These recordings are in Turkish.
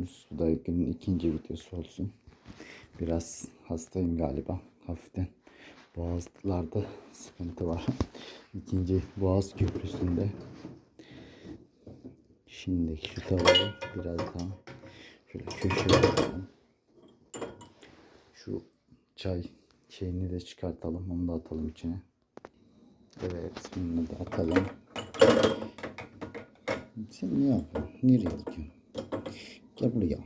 görüyorsunuz. Bu da günün ikinci videosu olsun. Biraz hastayım galiba. Hafiften boğazlarda sıkıntı var. İkinci boğaz köprüsünde. Şimdi şu tavayı biraz daha şöyle köşeye atalım. Şu çay şeyini de çıkartalım. Onu da atalım içine. Evet bunu da atalım. Sen ne yapıyorsun? Nereye gidiyorsun? Gel buraya.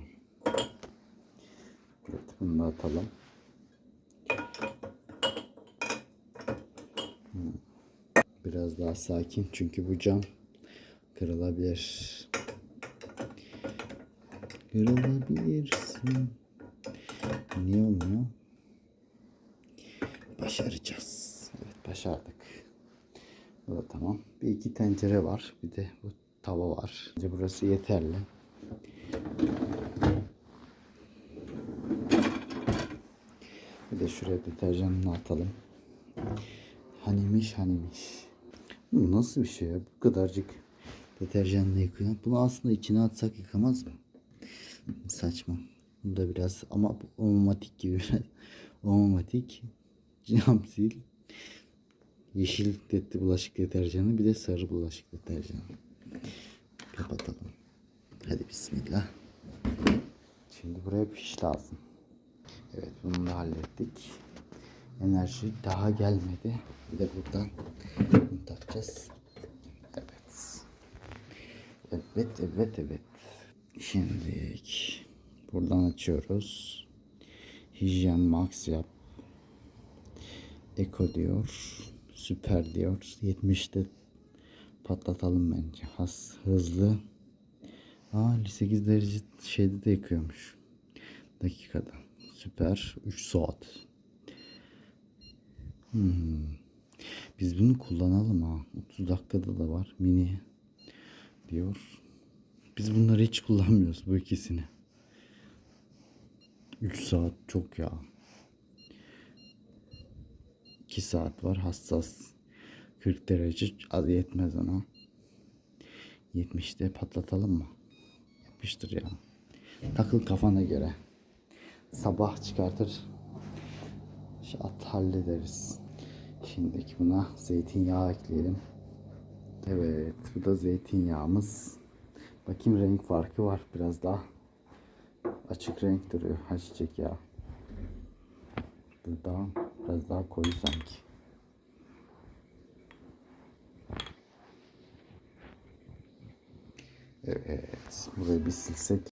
Evet bunu da atalım. Hmm. Biraz daha sakin çünkü bu cam kırılabilir. Kırılabilirsin. Niye olmuyor? Başaracağız. Evet başardık. Bu da tamam. Bir iki tencere var. Bir de bu tava var. Bence burası yeterli. Bir de şuraya deterjanını atalım. Hanimiş hanimiş. Bu nasıl bir şey ya? Bu kadarcık deterjanla yıkıyor. Bunu aslında içine atsak yıkamaz mı? Saçma. Bu da biraz ama omomatik gibi biraz. Omomatik. Cam sil. Yeşil detli bulaşık deterjanı bir de sarı bulaşık deterjanı. Kapatalım. Hadi bismillah. Şimdi buraya fiş lazım. Evet bunu da hallettik. Enerji daha gelmedi. Bir de buradan bunu takacağız. Evet. Evet evet evet. Şimdi buradan açıyoruz. Hijyen Max yap. Eko diyor. Süper diyor. 70'te patlatalım bence. Has, hızlı. Aa 58 derece şeyde de yıkıyormuş. Dakikada. Süper. 3 saat. Hmm. Biz bunu kullanalım ha. 30 dakikada da var. Mini diyor. Biz bunları hiç kullanmıyoruz bu ikisini. 3 saat çok ya. 2 saat var hassas. 40 derece az yetmez ona. 70'te patlatalım mı? Yapıştır ya. Takıl kafana göre. Sabah çıkartır. At hallederiz. Şimdiki buna zeytinyağı ekleyelim. Evet bu da zeytinyağımız. Bakayım renk farkı var biraz daha. Açık renk duruyor ayçiçek yağı. Bu daha biraz daha koyu sanki. Evet. Burayı bir silsek